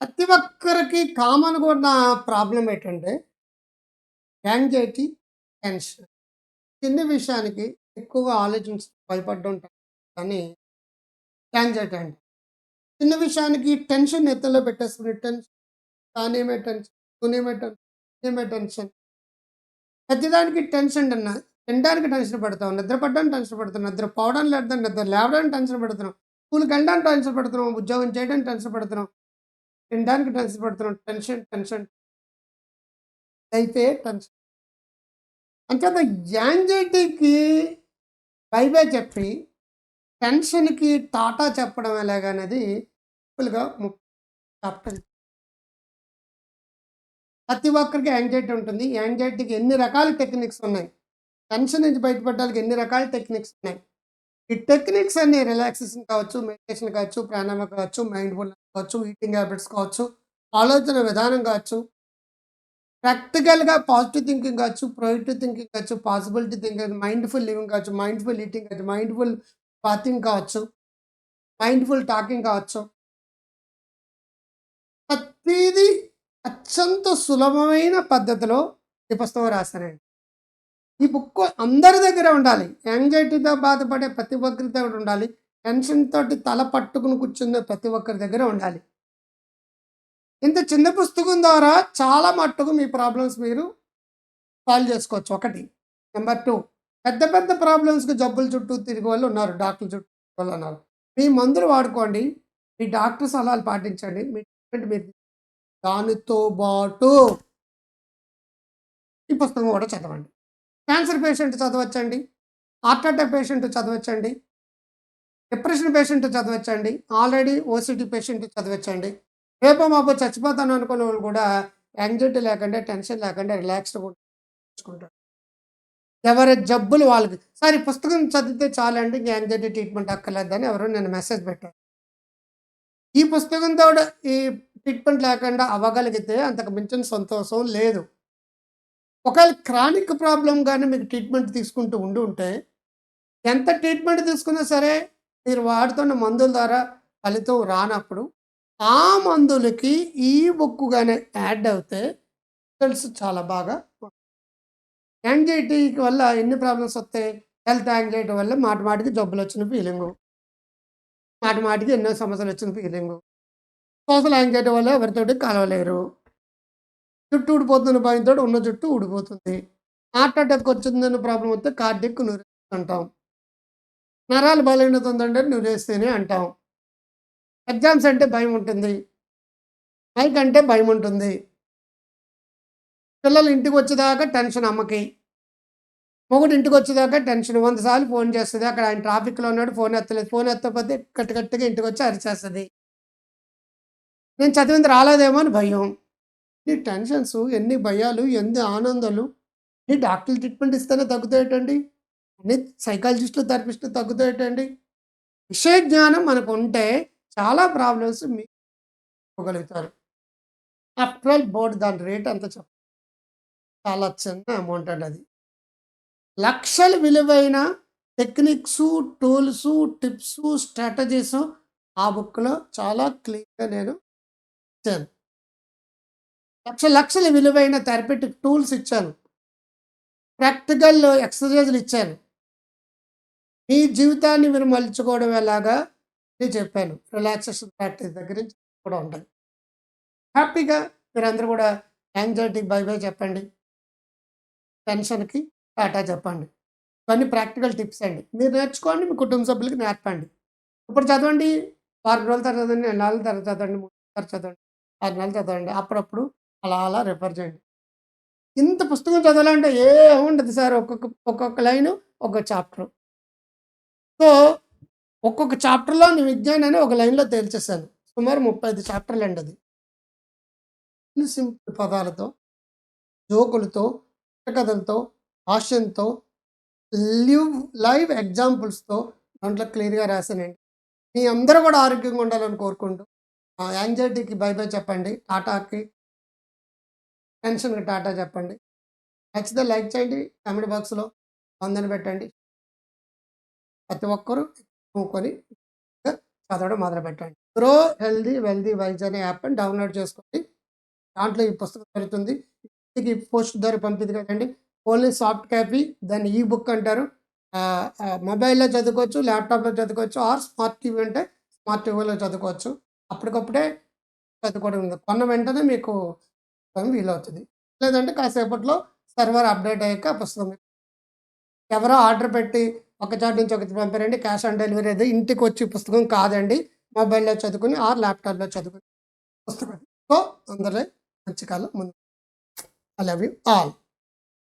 ప్రతి ఒక్కరికి కామన్ కూడా ప్రాబ్లం ఏంటంటే యాంగ్జైటీ, టెన్షన్. చిన్న విషయానికి ఎక్కువగా ఆలోచించి భయపడడం కానీ యాంగ్జైటీ అండి. చిన్న విషయానికి టెన్షన్ నెత్తిలో పెట్టేసుకుని టెన్షన్ తానేమే టెన్షన్, తూనేమే టెన్షన్, నేనే టెన్షన్. ప్రతిదానికి టెన్షన్ అన్న. తినడానికి టెన్షన్ పడతాం, నిద్ర పడడానికి టెన్షన్ పడుతున్నాం, నిద్ర పోవడానికి లేదా నిద్ర లేవడానికి టెన్షన్ పడుతున్నాం, స్కూల్‌కి వెళ్ళడానికి టెన్షన్ పడుతున్నాం, ఉద్యోగం చేయడానికి టెన్షన్ పడుతున్నాం, తినడానికి టెన్షన్ పడుతున్నాం. Tension, tension. అయితే టెన్షన్. అంచేత యాంగ్జైటీకి బైబే చెప్పి, టెన్షన్‌కి టాటా చెప్పడం ఎలాగనేది సింపుల్‌గా ము చాప్టర్. ప్రతి ఒక్కరికి యాంగ్జైటీ ఉంటుంది. యాంగ్జైటీకి ఎన్ని రకాల టెక్నిక్స్ ఉన్నాయి. టెన్షన్ నుంచి బయటపడడానికి ఎన్ని రకాల టెక్నిక్స్ ఉన్నాయి. ఈ టెక్నిక్స్ అన్ని రిలాక్సేషన్ కావచ్చు, మెడిటేషన్ కావచ్చు, ప్రాణామ కావచ్చు, మైండ్‌ఫుల్‌నెస్ కావచ్చు, ఈటింగ్ హ్యాబిట్స్ కావచ్చు, ఆలోచన విధానం కావచ్చు. ప్రాక్టికల్‌గా పాజిటివ్ థింకింగ్ కావచ్చు, ప్రొయాక్టివ్ థింకింగ్ కావచ్చు, పాసిబిలిటీ థింకింగ్, మైండ్‌ఫుల్ లివింగ్ కావచ్చు, మైండ్‌ఫుల్ ఈటింగ్ కావచ్చు, మైండ్‌ఫుల్ బాతింగ్ కావచ్చు, మైండ్‌ఫుల్ టాకింగ్ కావచ్చు. ప్రతిదీ అత్యంత సులభమైన పద్ధతిలో ఈ పుస్తకం రాశానండి. ఈ బుక్ అందరి దగ్గర ఉండాలి. యాంగ్జైటీతో బాధపడే ప్రతి ఒక్కరి దగ్గర ఉండాలి. టెన్షన్ తోటి తల పట్టుకుని కూర్చున్న ప్రతి ఒక్కరి దగ్గర ఉండాలి. ఇంత చిన్న పుస్తకం ద్వారా చాలా మట్టుకు మీ ప్రాబ్లమ్స్ మీరు సాల్వ్ చేసుకోవచ్చు ఒకటి. నెంబర్ టూ పెద్ద పెద్ద ప్రాబ్లమ్స్‌కి జబ్బుల చుట్టూ తిరిగి వాళ్ళు ఉన్నారు. డాక్టర్ చుట్టూ వాళ్ళు ఉన్నారు. మీ మందులు వాడుకోండి. మీ డాక్టర్ సలహాలు పాటించండి. మీ ట్రీట్మెంట్ మీరు దానితో పాటు ఈ పుస్తకం కూడా చదవండి. క్యాన్సర్ పేషెంట్ చదవచ్చండి. హార్ట్ అటాక్ పేషెంట్ చదవచ్చండి. డిప్రెషన్ పేషెంట్ చదవచ్చండి. ఆల్రెడీ ఓసీటీ పేషెంట్ చదవచ్చండి. రేపో మాపు చచ్చిపోతాను అనుకునే వాళ్ళు కూడా యాంగ్జైటీ లేకుండా, టెన్షన్ లేకుండా రిలాక్స్డ్ కూడా ఎవరి జబ్బులు వాళ్ళకి. సార్ ఈ పుస్తకం చదివితే చాలండి ఇంక యాంగ్జైటీ ట్రీట్మెంట్ అక్కర్లేదని ఎవరో నేను మెసేజ్ పెట్టాను ఈ పుస్తకంతో ఈ ట్రీట్మెంట్ లేకుండా అవ్వగలిగితే అంతకు మించిన సంతోషం లేదు. ఒకవేళ క్రానిక్ ప్రాబ్లం కానీ మీకు ట్రీట్మెంట్ తీసుకుంటూ ఉండి ఉంటే, ఎంత ట్రీట్మెంట్ తీసుకున్నా సరే మీరు వాడుతున్న మందుల ద్వారా ఫలితం రానప్పుడు, ఆ మందులకి ఈ బుక్ యాడ్ అవుతే రిజల్ట్స్ చాలా బాగా యాంగ్జైటీకి వల్ల ఎన్ని ప్రాబ్లమ్స్ వస్తాయి? హెల్త్ యాంగ్జైటీ వల్ల మాటి మాటికి జబ్బులొచ్చిన ఫీలింగు. మాటి మాటికి ఎన్నో సమస్యలొచ్చిన ఫీలింగు. సోషల్ యాంగ్జైటీ వల్ల ఎవరితోటి కలవలేరు. జుట్టు ఊడిపోతుందని భయంతో ఉన్న జుట్టు ఊడిపోతుంది. హార్ట్ అటాక్ వచ్చిందన్న ప్రాబ్లం వస్తే కార్డిక్ న్యూరోసిస్ అంటాం. నరాలు బలహీనత ఉందంటే అంటాం. ఎగ్జామ్స్ అంటే భయం ఉంటుంది. మైక్ అంటే భయం ఉంటుంది. పిల్లలు ఇంటికి వచ్చేదాకా టెన్షన్ అమ్మకి. మొగుడు ఇంటికి వచ్చేదాకా టెన్షన్. 100 సార్లు ఫోన్ చేస్తుంది అక్కడ ఆయన ట్రాఫిక్‌లో ఉన్నాడు ఫోన్ ఎత్తలేదు. ఫోన్ ఎత్తకపోతే కట్టుకట్టుగా ఇంటికి వచ్చి అరిచేస్తుంది నేను చదివింది రాలేదేమో అని భయం. ఈ టెన్షన్స్ ఎన్ని భయాలు, ఎన్ని ఆనందాలు. ఈ డాక్టర్లు ట్రీట్మెంట్ ఇస్తేనే తగ్గుతాయటండి అన్ని సైకాలజిస్టులు, థెరపిస్టులు తగ్గుతాయటండి విషయ జ్ఞానం మనకు ఉంటే చాలా ప్రాబ్లమ్స్ మీరు గలుగుతారు. ఆఫ్టర్ ఆల్ దాని రేట్ అంత చెప్ప చాలా చిన్న అమౌంట్ అండి అది. లక్షల విలువైన టెక్నిక్స్ టూల్స్ టిప్స్ స్ట్రాటజీస్ ఆ బుక్‌లో చాలా క్లియర్‌గా నేను ఇచ్చాను. లక్ష లక్షల విలువైన థెరపటిక్ టూల్స్ ఇచ్చాను. ప్రాక్టికల్ ఎక్సర్‌సైజులు ఇచ్చాను. మీ జీవితాన్ని మీరు మలుచుకోవడం ఎలాగా నేను చెప్పాను. రిలాక్సేషన్ ప్రాక్టీస్ దగ్గర నుంచి కూడా ఉంటాయి. హ్యాపీగా మీరందరూ కూడా యాంగ్జైటీకి బై బై చెప్పండి. టెన్షన్‌కి టాటా చెప్పండి. ఇవన్నీ ప్రాక్టికల్ టిప్స్ అండి. మీరు నేర్చుకోండి. మీ కుటుంబ సభ్యులకి నేర్పండి. ఇప్పుడు చదవండి. వారం రోజుల తర్వాత చదవండి. నెలల తర్వాత చదవండి. మూడు తర్వాత చదవండి. ఆరు నెలలు చదవండి. అప్పుడప్పుడు అలా అలా రిఫర్ చేయండి. ఇంత పుస్తకం చదవాలంటే ఏముండదు సార్. ఒక్కొక్క ఒక్కొక్క లైను ఒక్కొక్క చాప్టరు. సో, ఒక్కొక్క చాప్టర్లో చాప్టర్‌లోని విజ్ఞానాన్ని ఒక లైన్‌లో తేల్చేసాను. సుమారు ముప్పై ఐదు చాప్టర్లు అండి అది. సింపుల్ పదాలతో, జోకులతో, కథలతో, హాస్యంతో, లివ్ లైవ్ ఎగ్జాంపుల్స్‌తో దాంట్లో క్లియర్‌గా రాసానండి. మీ అందరూ కూడా ఆరోగ్యంగా ఉండాలని కోరుకుంటూ యాంగ్జైటీకి బై బై చెప్పండి. టాటాకి టెన్షన్‌కి టాటా చెప్పండి. నచ్చితే లైక్ చేయండి. కామెంట్ బాక్స్‌లో వందన పెట్టండి. ప్రతి ఒక్కరు కొని చదవడం మొదలు పెట్టండి గ్రో హెల్దీ వెల్దీ వైజ్ అనే యాప్ని డౌన్లోడ్ చేసుకోండి దాంట్లో ఈ పుస్తకం దొరుకుతుంది ఈ పోస్ట్ ద్వారా పంపింది కదండి ఓన్లీ సాఫ్ట్ కాపీ దాన్ని ఈ బుక్ అంటారు మొబైల్లో చదువుకోవచ్చు ల్యాప్టాప్లో చదువుకోవచ్చు ఆర్ స్మార్ట్ టీవీ అంటే స్మార్ట్ టీవీలో చదువుకోవచ్చు అప్పటికప్పుడే చదువుకోవడం ఉంది కొన్న వెంటనే మీకు చదవడం వీలవుతుంది. లేదంటే కాసేపట్లో సర్వర్ అప్డేట్ అయ్యాక పుస్తకం ఎవరో ఆర్డర్ పెట్టి ఒక చోట నుంచి ఒకటి పంపారండి క్యాష్ ఆన్ డెలివరీ అయితే ఇంటికి వచ్చి పుస్తకం కాదండి మొబైల్లో చదువుకుని ఆర్ ల్యాప్టాప్లో చదువుకుని పుస్తకం సో అందరూ మంచి కాలం ముందు. I love you all